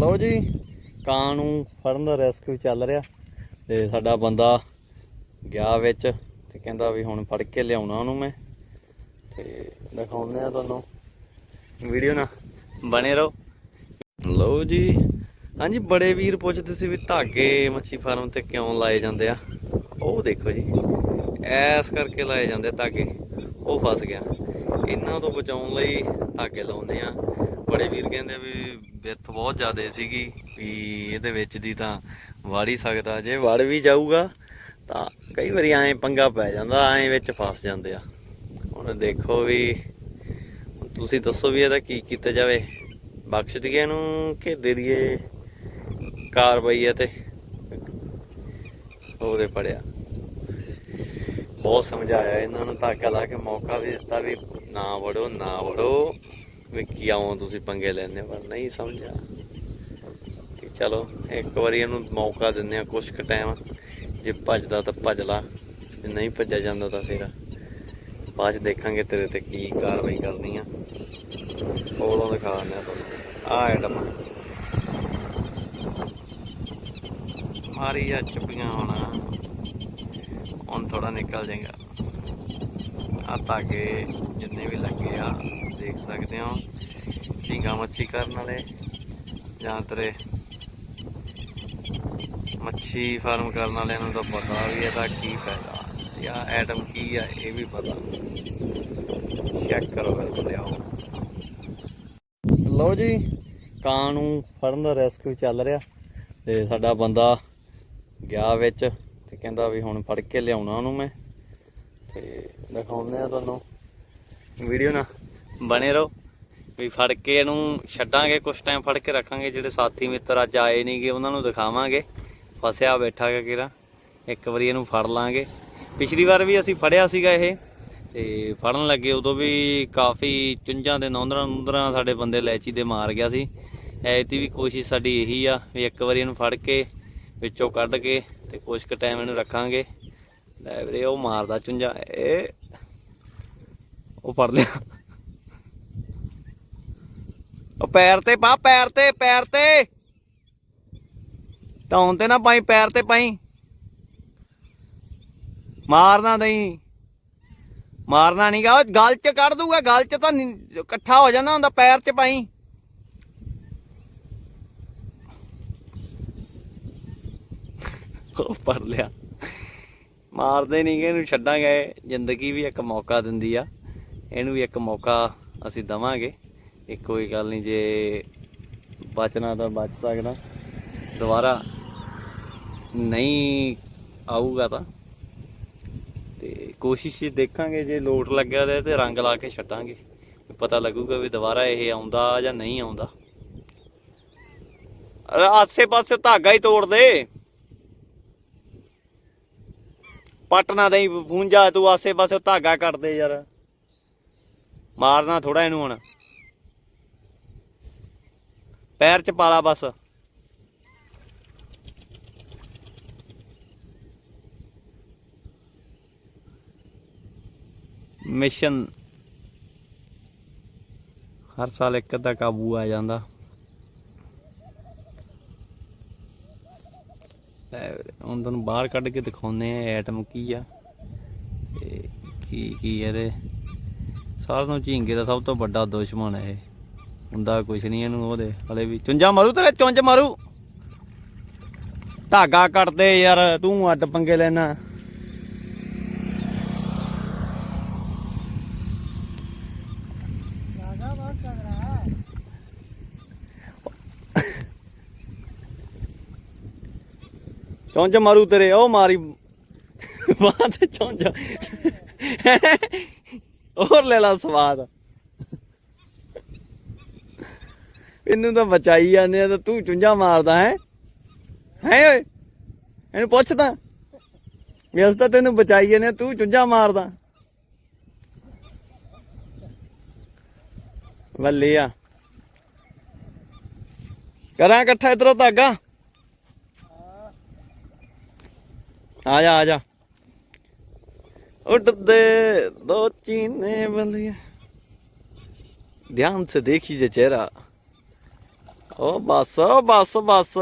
ਲਓ ਜੀ, ਕਾਂ ਨੂੰ ਫੜਨ ਦਾ ਰੈਸਕਿਊ ਚੱਲ ਰਿਹਾ ਤੇ ਸਾਡਾ ਬੰਦਾ ਗਿਆ ਵਿੱਚ ਤੇ ਕਹਿੰਦਾ ਵੀ ਹੁਣ ਫੜ ਕੇ ਲਿਆਉਣਾ ਉਹਨੂੰ ਮੈਂ। ਤੇ ਦਿਖਾਉਂਦੇ ਆ ਤੁਹਾਨੂੰ। ਵੀਡੀਓ ਨਾ ਬਣੇ ਰਹੋ। ਲਓ ਜੀ, ਹਾਂਜੀ, ਬੜੇ ਵੀਰ ਪੁੱਛਦੇ ਸੀ ਵੀ ਧਾਗੇ ਮੱਛੀ ਫਾਰਮ ਤੇ ਕਿਉਂ ਲਾਏ ਜਾਂਦੇ ਆ। ਉਹ ਦੇਖੋ ਜੀ, ਐਸ ਕਰਕੇ ਲਾਏ ਜਾਂਦੇ ਧਾਗੇ। ਉਹ ਫਸ ਗਿਆ। ਇਹਨਾਂ ਤੋਂ ਬਚਾਉਣ ਲਈ ਧਾਗੇ ਲਾਉਂਦੇ ਆ। ਬੜੇ ਵੀਰ ਕਹਿੰਦੇ ਵੀ ਵਿੱਥ ਬਹੁਤ ਜ਼ਿਆਦਾ ਸੀਗੀ ਵੀ ਇਹਦੇ ਵਿੱਚ ਦੀ ਤਾਂ ਵੜ ਹੀ ਸਕਦਾ, ਜੇ ਵੜ ਵੀ ਜਾਊਗਾ ਤਾਂ ਕਈ ਵਾਰੀ ਐਂ ਪੰਗਾ ਪੈ ਜਾਂਦਾ, ਐਂ ਵਿੱਚ ਫਸ ਜਾਂਦੇ ਆ। ਹੁਣ ਦੇਖੋ ਵੀ ਤੁਸੀਂ ਦੱਸੋ ਵੀ ਇਹਦਾ ਕੀ ਕੀਤਾ ਜਾਵੇ। ਬਖਸ਼ ਦਈਏ ਇਹਨੂੰ, ਕਿ ਦੇ ਦਈਏ ਕਾਰਵਾਈ ਹੈ ਤੇ। ਉਹਦੇ ਪੜਿਆ। ਬਹੁਤ ਸਮਝਾਇਆ ਇਹਨਾਂ ਨੂੰ ਧਾਗਾ ਲਾ ਕੇ ਮੌਕਾ ਵੀ ਦਿੱਤਾ ਵੀ ਨਾ ਵੜੋ ਨਾ ਵੜੋ। ਵੀ ਕਿਉਂ ਤੁਸੀਂ ਪੰਗੇ ਲੈਂਦੇ ਹੋ? ਪਰ ਨਹੀਂ ਸਮਝਿਆ। ਕਿ ਚਲੋ, ਇੱਕ ਵਾਰੀ ਇਹਨੂੰ ਮੌਕਾ ਦਿੰਦੇ ਆ ਕੁਛ ਕੁ ਟਾਈਮ ਜੇ ਭੱਜਦਾ ਤਾਂ ਭੱਜ ਲਾ, ਜੇ ਨਹੀਂ ਭੱਜਿਆ ਜਾਂਦਾ ਤਾਂ ਫਿਰ ਬਾਅਦ 'ਚ ਦੇਖਾਂਗੇ ਤੇਰੇ ਤੇ ਕੀ ਕਾਰਵਾਈ ਕਰਨੀ ਆ। ਕੋਲੋਂ ਦਿਖਾ ਦਿੰਦੇ ਆ ਤੁਹਾਨੂੰ ਆ। ਆਈਟਮ ਮਾਰੀ ਆ, ਚੁੱਪੀਆਂ ਹੋਣਾ। ਹੁਣ ਥੋੜਾ ਨਿਕਲ ਜਾਏਗਾ। ਆ ਧਾਗੇ ਜਿੰਨੇ ਵੀ ਲੱਗੇ ਆ। ਦੇਖ ਸਕਦੇ ਹੋ। ਝੀਂਗਾ ਮੱਛੀ ਕਰਨ ਵਾਲੇ ਜਾਂ ਤੇਰੇ ਮੱਛੀ ਫਾਰਮ ਕਰਨ ਵਾਲਿਆਂ ਨੂੰ ਤਾਂ ਪਤਾ ਵੀ ਇਹਦਾ ਕੀ ਫਾਇਦਾ। ਜਾਂ ਐਟਮ ਕੀ ਆ, ਇਹ ਵੀ ਪਤਾ। ਚੈੱਕ ਕਰੋ ਫਿਰ ਆਓ। ਲਓ ਜੀ ਕਾਂ ਨੂੰ ਫੜਨ ਦਾ ਰੈਸਕਿਊ ਚੱਲ ਰਿਹਾ। ਤੇ ਸਾਡਾ ਬੰਦਾ ਗਿਆ ਵਿੱਚ ਤੇ ਕਹਿੰਦਾ ਵੀ ਹੁਣ ਫੜ ਕੇ ਲਿਆਉਣਾ ਉਹਨੂੰ ਮੈਂ। ਤੇ ਦਿਖਾਉਂਦੇ ਆ ਤੁਹਾਨੂੰ। ਵੀਡੀਓ ਨਾ। ਬਣੇ ਰਹੋ। ਵੀ ਫੜ ਕੇ ਇਹਨੂੰ ਛੱਡਾਂਗੇ ਕੁਝ ਟਾਈਮ ਫੜ ਕੇ ਰੱਖਾਂਗੇ। ਜਿਹੜੇ ਸਾਥੀ ਮਿੱਤਰ ਅੱਜ ਆਏ ਨਹੀਂਗੇ ਉਹਨਾਂ ਨੂੰ ਦਿਖਾਵਾਂਗੇ। ਫਸਿਆ ਬੈਠਾ ਹੈ ਕਿਰਾ ਇੱਕ ਵਾਰੀ ਇਹਨੂੰ ਫੜ ਲਾਂਗੇ। ਪਿਛਲੀ ਵਾਰ ਵੀ ਅਸੀਂ ਫੜਿਆ ਸੀਗਾ ਇਹ। ਤੇ ਫੜਨ ਲੱਗੇ ਉਦੋਂ ਵੀ ਕਾਫੀ ਚੁੰਝਾਂ ਦੇ ਨੌਂਦਰਾਂ ਨੁੰਦਰਾਂ ਸਾਡੇ ਬੰਦੇ ਲੈਚੀ ਦੇ ਮਾਰ ਗਿਆ ਸੀ। ਐਤੀ ਵੀ ਕੋਸ਼ਿਸ਼ ਸਾਡੀ ਇਹੀ ਆ ਵੀ ਇੱਕ ਵਾਰੀ ਇਹਨੂੰ ਫੜ ਕੇ ਵਿੱਚੋਂ ਕੱਢ ਕੇ ਤੇ ਕੁਝ ਕੁ ਟਾਈਮ ਇਹਨੂੰ ਰੱਖਾਂਗੇ। ਲੈ ਵੀਰੇ, ਉਹ ਮਾਰਦਾ ਚੁੰਝਾ। ਇਹ ਉਹ ਫੜ ਲਿਆ। ਉਹ ਪੈਰ ਤੇ ਪਾ, ਪੈਰ ਤੇ ਪੈਰ ਤੇ। ਧੌਣ ਤੇ ਨਾ ਪਾਈ, ਪੈਰ ਤੇ ਪਾਈ। ਮਾਰਨਾ ਨਹੀਂ। ਮਾਰਨਾ ਨਹੀਂਗਾ ਉਹ ਗਲ ਚ ਕੱਢ ਦੂਗਾ, ਗਲ ਚ ਤਾਂ ਇਕੱਠਾ ਹੋ ਜਾਂਦਾ ਹੁੰਦਾ, ਪੈਰ ਚ ਪਾਈ। ਉਹ ਫੜ ਲਿਆ। ਮਾਰਦੇ ਨਹੀਂਗੇ ਇਹਨੂੰ ਛੱਡਾਂਗੇ। ਜ਼ਿੰਦਗੀ ਵੀ ਇੱਕ ਮੌਕਾ ਦਿੰਦੀ ਆ। ਇਹਨੂੰ ਵੀ ਇੱਕ ਮੌਕਾ ਅਸੀਂ ਦਵਾਂਗੇ। ਇਹ ਕੋਈ ਗੱਲ ਨਹੀਂ, ਜੇ ਬਚਣਾ ਤਾਂ ਬਚ ਸਕਦਾ। ਦੁਬਾਰਾ ਨਹੀਂ ਆਊਗਾ ਤਾਂ। ਤੇ ਕੋਸ਼ਿਸ਼ ਦੇਖਾਂਗੇ, ਜੇ ਲੋਟ ਲੱਗਿਆ ਤੇ ਤੇ ਰੰਗ ਲਾ ਕੇ ਛੱਡਾਂਗੇ। ਪਤਾ ਲੱਗੂਗਾ ਵੀ ਦੁਬਾਰਾ ਇਹ ਆਉਂਦਾ ਜਾਂ ਨਹੀਂ ਆਉਂਦਾ। ਆਸੇ ਪਾਸੇ ਧਾਗਾ ਹੀ ਤੋੜ ਦੇ। ਪਟਨਾ ਦੇਈ ਫੂੰਜਾ ਤੂੰ ਆਸੇ ਪਾਸੇ ਧਾਗਾ ਕੱਟ ਦੇ ਯਾਰ। ਮਾਰਨਾ ਥੋੜਾ ਇਹਨੂੰ ਹੁਣ। ਪੈਰ ਚ ਪਾਲਾ ਬਸ। ਮਿਸ਼ਨ ਹਰ ਸਾਲ ਇੱਕ ਅੱਧਾ ਕਾਬੂ ਆ ਜਾਂਦਾ। ਹੁਣ ਤੁਹਾਨੂੰ ਬਾਹਰ ਕੱਢ ਕੇ ਦਿਖਾਉਨੇ ਆ ਐਟਮ ਕੀ ਆ ਤੇ ਕੀ ਕੀ ਇਹਦੇ। ਸਾਰਿਆਂ ਨੂੰ ਝੀਂਗੇ ਦਾ ਸਭ ਤੋਂ ਵੱਡਾ ਦੁਸ਼ਮਣ ਹੈ ਇਹ। ਹੁੰਦਾ ਕੁਛ ਨਹੀਂ ਇਹਨੂੰ ਉਹਦੇ, ਹਲੇ ਵੀ। ਚੁੰਝਾ ਮਾਰੂ ਤੇਰੇ, ਚੁੰਝ ਮਾਰੂ। ਧਾਗਾ ਕੱਟਦੇ ਯਾਰ, ਤੂੰ ਅੱਡ ਪੰਗੇ ਲੈਣਾ। ਚੁੰਝ ਮਾਰੂ ਤੇਰੇ, ਉਹ ਮਾਰੀ। ਬਾਹ ਤੇ ਹੋਰ ਲੈ ਲਾ ਸਵਾਦ। ਇਹਨੂੰ ਤਾਂ ਬਚਾਈ ਜਾਂਦੇ ਆ ਤਾਂ ਤੂੰ ਚੁੰਝਾ ਮਾਰਦਾ ਹੈ ਹੈ ਓਏ ਇਹਨੂੰ ਪੁੱਛ ਤਾਂ ਵੀ ਅਸੀਂ ਤਾਂ ਤੈਨੂੰ ਬਚਾਈ ਜਾਂਦੇ ਆ ਤੂੰ ਚੁੰਝਾ ਮਾਰਦਾ ਬੱਲੇ ਆ ਕਰਾਂ ਇਕੱਠਾ ਇਧਰੋਂ ਧਾਗਾ ਆ ਜਾ ਆ ਜਾ उड़ते दो चीने बलिया ध्यान से देखिए चेहरा ਉਹ ਬਸ ਬਸ ਬਸ।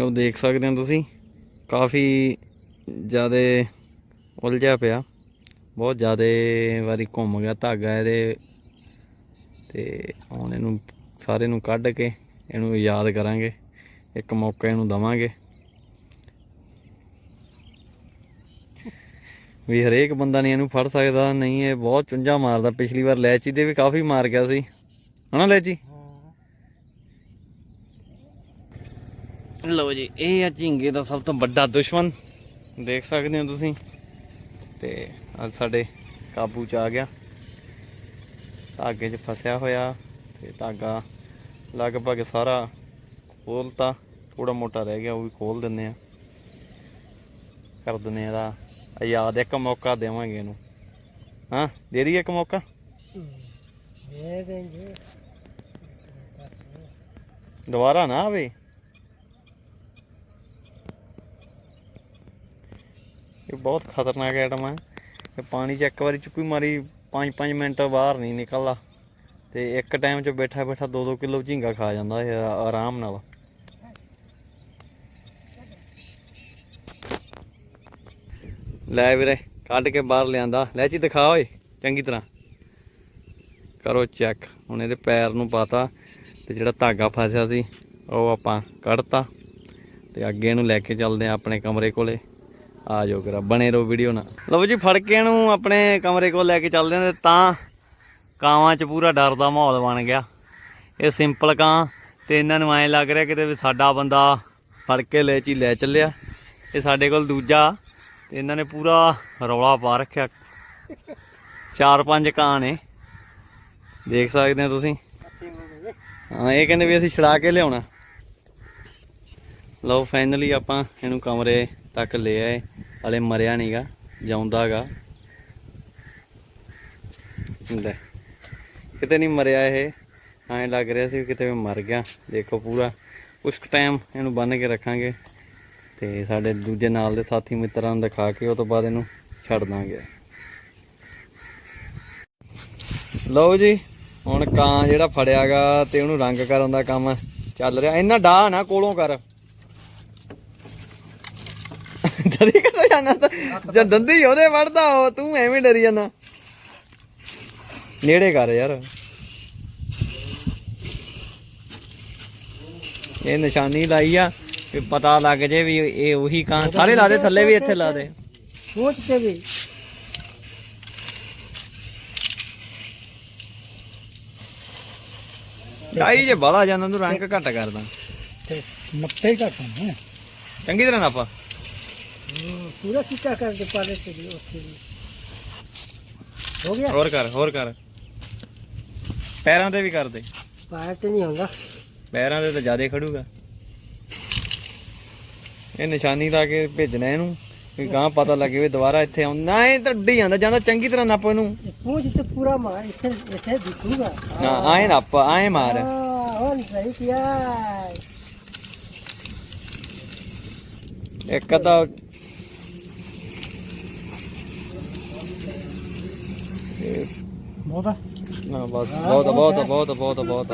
ਉਹ ਦੇਖ ਸਕਦੇ ਹੋ ਤੁਸੀਂ, ਕਾਫੀ ਜ਼ਿਆਦਾ ਉਲਝਿਆ ਪਿਆ। ਬਹੁਤ ਜ਼ਿਆਦਾ ਵਾਰੀ ਘੁੰਮ ਗਿਆ, ਧਾਗਾ ਇਹਦੇ। ਤੇ ਹੁਣ ਇਹਨੂੰ ਸਾਰੇ ਨੂੰ ਕੱਢ ਕੇ ਇਹਨੂੰ ਯਾਦ ਕਰਾਂਗੇ। ਇੱਕ ਮੌਕਾ ਇਹਨੂੰ ਦਵਾਂਗੇ। ਵੀ ਹਰੇਕ ਬੰਦਾ ਨਹੀਂ ਇਹਨੂੰ ਫੜ ਸਕਦਾ, ਨਹੀਂ ਇਹ ਬਹੁਤ ਚੁੰਝਾ ਮਾਰਦਾ। ਪਿਛਲੀ ਵਾਰ ਲੈਚੀ ਦੇ ਵੀ ਕਾਫੀ ਮਾਰ ਗਿਆ ਸੀ। ਹਨਾ ਲੈਚੀ? ਲਓ ਜੀ, ਇਹ ਆ ਝਿੰਗੇ ਦਾ ਸਭ ਤੋਂ ਵੱਡਾ ਦੁਸ਼ਮਣ। ਦੇਖ ਸਕਦੇ ਹੋ ਤੁਸੀਂ। ਤੇ ਅੱਜ ਸਾਡੇ ਕਾਬੂ ਚ ਆ ਗਿਆ। ਧਾਗੇ 'ਚ ਫਸਿਆ ਹੋਇਆ ਤੇ ਧਾਗਾ ਲਗਭਗ ਸਾਰਾ ਖੋਲਤਾ ਥੋੜਾ ਮੋਟਾ ਰਹਿ ਗਿਆ ਉਹ ਵੀ ਖੋਲ ਦਿੰਨੇ ਆ ਕਰ ਦਿੰਨੇ ਆ ਦਾ ਯਾਦ ਇੱਕ ਮੌਕਾ ਦੇਵਾਂਗੇ ਇਹਨੂੰ। ਹਾਂ ਦੇ ਦਈਏ ਇੱਕ ਮੌਕਾ? ਦੇ ਦੇਂਗੇ। ਦੁਬਾਰਾ ਨਾ ਆਵੇ। ਇਹ ਬਹੁਤ ਖਤਰਨਾਕ ਐਟਮ ਹੈ। ਇਹ ਪਾਣੀ 'ਚ ਇੱਕ ਵਾਰੀ ਚੁੱਕੀ ਮਾਰੀ 5-5 ਮਿੰਟ ਬਾਹਰ ਨਹੀਂ ਨਿਕਲਦਾ। ਤੇ ਇੱਕ ਟਾਈਮ 'ਚ ਬੈਠਾ ਬੈਠਾ 2-2 ਕਿਲੋ ਝੀਂਗਾ ਖਾ ਜਾਂਦਾ ਇਹ ਆਰਾਮ ਨਾਲ। ਲੈ ਵੀਰੇ, ਕੱਢ ਕੇ ਬਾਹਰ ਲਿਆਂਦਾ। ਲੈ ਜੀ, ਦਿਖਾ ਓਏ, ਚੰਗੀ ਤਰ੍ਹਾਂ। ਕਰੋ ਚੈੱਕ ਹੁਣ ਇਹਦੇ ਪੈਰ ਨੂੰ ਪਾਤਾ ਤੇ ਜਿਹੜਾ ਧਾਗਾ ਫਸਿਆ ਸੀ, ਉਹ ਆਪਾਂ ਕੱਢਤਾ ਤੇ ਅੱਗੇ ਇਹਨੂੰ ਲੈ ਕੇ ਚੱਲਦੇ ਆ ਆਪਣੇ ਕਮਰੇ ਕੋਲੇ। ਆ ਜਾਓ ਕਰਾ ਬਣੇ ਰਹੋ ਵੀਡੀਓ ਨਾਲ। ਲਓ ਜੀ, ਫੜ ਕੇ ਇਹਨੂੰ ਆਪਣੇ ਕਮਰੇ ਕੋਲ ਲੈ ਕੇ ਚੱਲਦੇ ਆ ਤਾਂ ਕਾਵਾਂ 'ਚ ਪੂਰਾ ਡਰ ਦਾ ਮਾਹੌਲ ਬਣ ਗਿਆ। ਇਹ ਸਿੰਪਲ ਕਾਂ ਤੇ ਇਹਨਾਂ ਨੂੰ ਐਂ ਲੱਗ ਰਿਹਾ ਕਿਤੇ ਵੀ ਸਾਡਾ ਬੰਦਾ ਫੜ ਕੇ ਲੈ ਚੀ ਲੈ ਚੱਲਿਆ। ਇਹ ਸਾਡੇ ਕੋਲ ਦੂਜਾ ਤੇ ਇਹਨਾਂ ਨੇ ਪੂਰਾ ਰੌਲਾ ਪਾ ਰੱਖਿਆ। ਚਾਰ ਪੰਜ ਕਾਂ ਨੇ ਦੇਖ ਸਕਦੇ ਹੋ ਤੁਸੀਂ। ਹਾਂ, ਇਹ ਕਹਿੰਦੇ ਵੀ ਅਸੀਂ ਛੜਾ ਕੇ ਲਿਆਉਣਾ। ਲਓ ਫਾਈਨਲੀ ਆਪਾਂ ਇਹਨੂੰ ਕਮਰੇ ਤੱਕ ਲੈ ਆਏ। ਹਲੇ ਮਰਿਆ ਨਹੀਂਗਾ ਜਾਉਂਦਾਗਾ ਲੈ, ਕਿਤੇ ਨਹੀਂ ਮਰਿਆ ਇਹ। ਐਂ ਲੱਗ ਰਿਹਾ ਸੀ ਵੀ ਕਿਤੇ ਵੀ ਮਰ ਗਿਆ। ਦੇਖੋ ਪੂਰਾ। ਉਸ ਟਾਈਮ ਇਹਨੂੰ ਬੰਨ ਕੇ ਰੱਖਾਂਗੇ। ਤੇ ਸਾਡੇ ਦੂਜੇ ਨਾਲ ਦੇ ਸਾਥੀ ਮਿੱਤਰਾਂ ਨੂੰ ਦਿਖਾ ਕੇ ਉਹ ਤੋਂ ਬਾਅਦ ਇਹਨੂੰ ਛੱਡ ਦਾਂਗੇ। ਲਓ ਜੀ, ਹੁਣ ਕਾਂ ਜਿਹੜਾ ਫੜਿਆਗਾ ਤੇ ਉਹਨੂੰ ਰੰਗ ਕਰਨ ਦਾ ਕੰਮ ਚੱਲ ਰਿਹਾ। ਇਹਨਾਂ ਡਾਹ ਨਾ ਕੋਲੋਂ ਕਰ। ਡਰੀ ਕਦੋਂ ਜਾਣਾ ਤਾਂ? ਜਦ ਦੰਦੀ ਉਹਦੇ ਵੜਦਾ ਉਹ ਤੂੰ ਐਵੇਂ ਡਰੀ ਜਾਂਦਾ ਨੇੜੇ ਕਰ ਯਾਰ। ਇਹ ਨਿਸ਼ਾਨੀ ਲਾਈ ਆ। ਵੀ ਪਤਾ ਲੱਗ ਜੇ ਵੀ ਇਹ ਉਹੀ ਕਾਂ ਸਾਰੇ ਲਾ ਦੇ ਥੱਲੇ ਵੀ ਇੱਥੇ ਲਾ ਦੇ। ਸੋਚ ਕੇ ਵੀ। ਡਾਈ ਜੇ ਬੜਾ ਜਾਂਦਾ ਨੂੰ ਰੰਗ ਘੱਟ ਕਰਦਾ। ਤੇ ਨੱਪੇ ਹੀ ਘੱਟ ਹੁੰਦੇ ਚੰਗੀ ਤਰ੍ਹਾਂ ਨਾਪਾ। ਪੂਰਾ ਚਿੱਟਾ ਕਰ ਦੇ ਪਾਲੇ ਤੇ ਵੀ ਹੋ ਗਿਆ? ਹੋਰ ਕਰ ਹੋਰ ਕਰ। ਪੈਰਾਂ ਤੇ ਵੀ ਕਰ ਦੇ। ਪਾਇਰ ਤੇ ਨਹੀਂ ਆਉਂਦਾ। ਪੈਰਾਂ ਤੇ ਤਾਂ ਜ਼ਿਆਦਾ ਖੜੂਗਾ। ਇਹ ਨਿਸ਼ਾਨੀ ਲਾ ਕੇ ਭੇਜਣਾ ਇਹਨੂੰ ਕਿ ਗਾਂ ਪਤਾ ਲੱਗੇ ਵੀ ਦੁਬਾਰਾ ਇੱਥੇ ਆਉਂਦਾ ਇਹ ਤਾਂ ਢੀ ਜਾਂਦਾ ਜਾਂਦਾ ਚੰਗੀ ਤਰ੍ਹਾਂ ਨੱਪ ਇਹਨੂੰ। ਪੂਛ ਤੇ ਪੂਰਾ ਮਾਰ ਇੱਥੇ ਇੱਥੇ ਦਿਖੂਗਾ। ਨਾ ਆਏ ਨੱਪ ਆਏ ਮਾਰ। ਹੋ ਨਿਕਲਾਈ ਕਿਆ। ਇੱਕ ਤਾਂ ਬਹੁਤਾ ਨਾ ਬਸ ਬਹੁਤ ਬਹੁਤ ਬਹੁਤ ਬਹੁਤ ਬਹੁਤ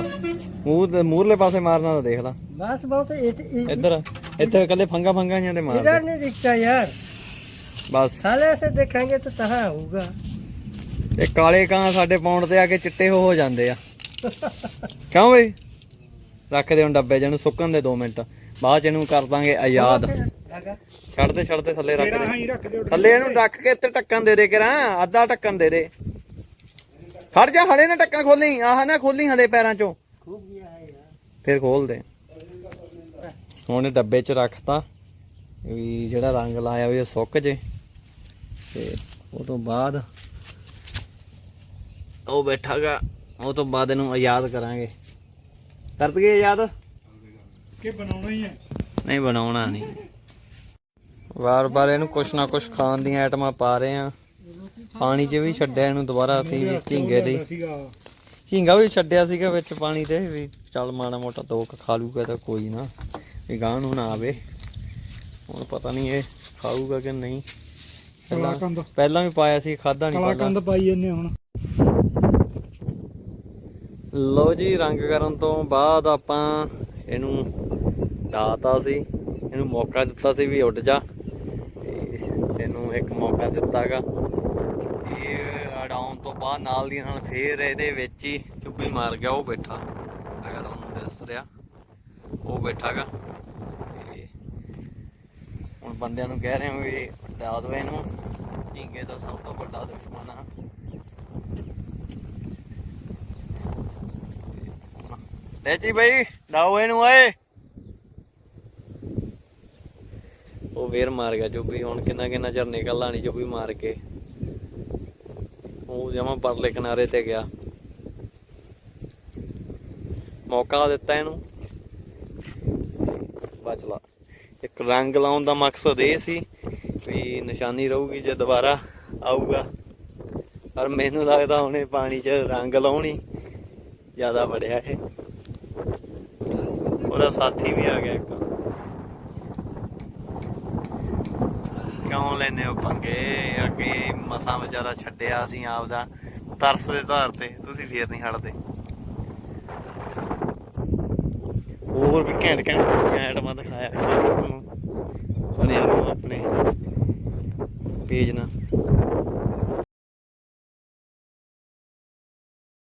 ਮੂਰ ਮੂਰਲੇ ਪਾਸੇ ਮਾਰਨਾ ਤਾਂ ਦੇਖ ਲੈ। ਬਸ ਬਹੁਤ ਇੱਧਰ ਇੱਥੇ ਕੱਲੇ ਫੰਗਾ ਫੰਗਾ ਜਿਹਾ ਤੇ ਮਾਰ इधर ਦੇ। नहीं दिखता यार ਬਸ साले से देखेंगे तो तहा होगा ਇਹ ਕਾਲੇ ਕਾਂ ਸਾਡੇ ਪੌਂਡ ਤੇ ਆ ਕੇ ਚਿੱਟੇ ਹੋ ਹੋ ਜਾਂਦੇ ਆ ਕਿਉਂ ਬਈ ਰੱਖ ਦੇ ਹੁਣ ਡੱਬੇ ਜਿਹਨੂੰ ਸੁੱਕਣ ਦੇ 2 ਮਿੰਟ ਬਾਅਦ ਚ ਇਹਨੂੰ ਕਰ ਦਾਂਗੇ ਆਜ਼ਾਦ धागा ਛੱਡਦੇ ਛੱਡਦੇ ਥੱਲੇ ਰੱਖ ਦੇ ਥੱਲੇ ਇਹਨੂੰ ਰੱਖ ਕੇ ਇੱਥੇ ਢੱਕਣ ਦੇ ਦੇ ਕਰਾਂ ਅੱਧਾ ਢੱਕਣ ਦੇ ਦੇ ਖੜ ਜਾ ਹਲੇ ਨਾ ਢੱਕਣ ਖੋਲੀ ਆਹ ਨਾ ਖੋਲੀ ਹਲੇ ਪੈਰਾਂ ਚੋਂ खूब गया है यार ਫਿਰ ਖੋਲ ਦੇ ਹੁਣ ਡੱਬੇ 'ਚ ਰੱਖਤਾ ਵੀ ਜਿਹੜਾ ਰੰਗ ਲਾਇਆ ਹੋਇਆ ਸੁੱਕ ਜੇ ਤੇ ਉਹ ਤੋਂ ਬਾਅਦ ਉਹ ਬੈਠਾਗਾ ਉਹ ਤੋਂ ਬਾਅਦ ਇਹਨੂੰ ਆਜ਼ਾਦ ਕਰਾਂਗੇ। ਕਰ ਆਜ਼ਾਦ? ਕਿ ਬਣਾਉਣਾ ਹੀ ਹੈ? ਨਹੀਂ ਬਣਾਉਣਾ ਨਹੀਂ। ਵਾਰ-ਵਾਰ ਇਹਨੂੰ ਕੁਛ ਨਾ ਕੁਛ ਖਾਣ ਦੀਆਂ ਆਈਟਮਾਂ ਪਾ ਰਹੇ ਆ ਪਾਣੀ 'ਚ ਵੀ ਛੱਡਿਆ ਇਹਨੂੰ ਦੁਬਾਰਾ ਅਸੀਂ ਵੀ ਝੀਂਗੇ ਦੀ। ਝੀਂਗਾ ਵੀ ਛੱਡਿਆ ਸੀਗਾ ਵਿੱਚ ਪਾਣੀ ਤੇ ਵੀ ਚੱਲ ਮਾਣਾ ਮੋਟਾ ਦੋ ਖਾ ਲੂਗਾ ਤਾਂ ਕੋਈ ਨਾ। ਇਹ ਗਾਂ ਨੂੰ ਨਾ ਆਵੇ। ਹੁਣ ਪਤਾ ਨਹੀਂ ਇਹ ਖਾਊਗਾ ਕਿ ਨਹੀਂ। ਪਹਿਲਾਂ ਕਲਾਕੰਦ। ਪਹਿਲਾਂ ਵੀ ਪਾਇਆ ਸੀ ਖਾਦਾ ਨਹੀਂ ਕਲਾਕੰਦ ਪਾਈ ਜੰਨੇ ਹੁਣ। ਲਓ ਜੀ ਰੰਗ ਕਰਨ ਤੋਂ ਬਾਅਦ ਆਪਾਂ ਇਹਨੂੰ ਡਾਤਾ ਸੀ। ਇਹਨੂੰ ਮੌਕਾ ਦਿੱਤਾ ਸੀ ਵੀ ਉੱਡ ਜਾ। ਇਹਨੂੰ ਇੱਕ ਮੌਕਾ ਦਿੱਤਾਗਾ। ਇਹ ਅਡਾਉਣ ਤੋਂ ਬਾਅਦ ਨਾਲ ਦੀ ਨਾਲ ਫੇਰ ਇਹਦੇ ਵਿੱਚ ਹੀ ਚੁੱਭੀ ਮਾਰ ਗਿਆ ਉਹ ਬੈਠਾ। ਅਗਰ ਉਹਨੂੰ ਦਿਸ ਰਿਹਾ ਉਹ ਬੈਠਾਗਾ। ਬੰਦਿਆਂ ਨੂੰ ਕਹਿ ਰਹੇ ਹਾਂ ਵੀ ਹਟਾ ਦਿਓ ਇਹਨੂੰ। ਢੀਂਗੇ ਦਾ ਸਭ ਤੋਂ ਵੱਡਾ ਦੁਸ਼ਮਣ ਆ। ਤੇਜੀ ਬਈ, ਡਾਓ ਇਹਨੂੰ, ਓਏ। ਉਹ ਵੇਰ ਮਾਰ ਗਿਆ ਚੁੱਪੀ ਹੁਣ ਕਿੰਨਾ ਕਿੰਨਾ ਚਿਰ ਨਿਕਲ ਲਾਣੀ ਚੁੱਪੀ ਮਾਰ ਕੇ। ਉਹ ਜਮਾ ਪਰਲੇ ਕਿਨਾਰੇ ਤੇ ਗਿਆ। ਮੌਕਾ ਦਿੱਤਾ ਇਹਨੂੰ। ਬਚ ਲਾ। ਇੱਕ ਰੰਗ ਲਾਉਣ ਦਾ ਮਕਸਦ ਇਹ ਸੀ ਵੀ ਨਿਸ਼ਾਨੀ ਰਹੂਗੀ ਜੇ ਦੁਬਾਰਾ ਆਊਗਾ। ਪਰ ਮੈਨੂੰ ਲੱਗਦਾ ਉਹਨੇ ਪਾਣੀ 'ਚ ਰੰਗ ਲਾਉਣੀ ਜ਼ਿਆਦਾ ਵੜਿਆ ਇਹ। ਉਹਦਾ ਸਾਥੀ ਵੀ ਆ ਗਿਆ ਇੱਕ। ਕਿਉਂ ਲੈਨੇ ਹੋ ਪੰਗੇ? ਅੱਗੇ ਮਸਾਂ ਵਿਚਾਰਾ ਛੱਡਿਆ ਅਸੀਂ ਆਪਦਾ ਤਰਸ ਦੇ ਧਾਰ ਤੇ, ਤੁਸੀਂ ਫੇਰ ਨਹੀਂ ਹਟਦੇ। ਹੋਰ ਵੀ ਘੈਂਟ ਘੈਂਟ ਆਈਟਮਾਂ ਦਿਖਾਇਆ। ਕਰਾਂਗੇ ਤੁਹਾਨੂੰ ਬਣਿਆ ਰਹੋ ਆਪਣੇ ਪੇਜ ਨਾਲ।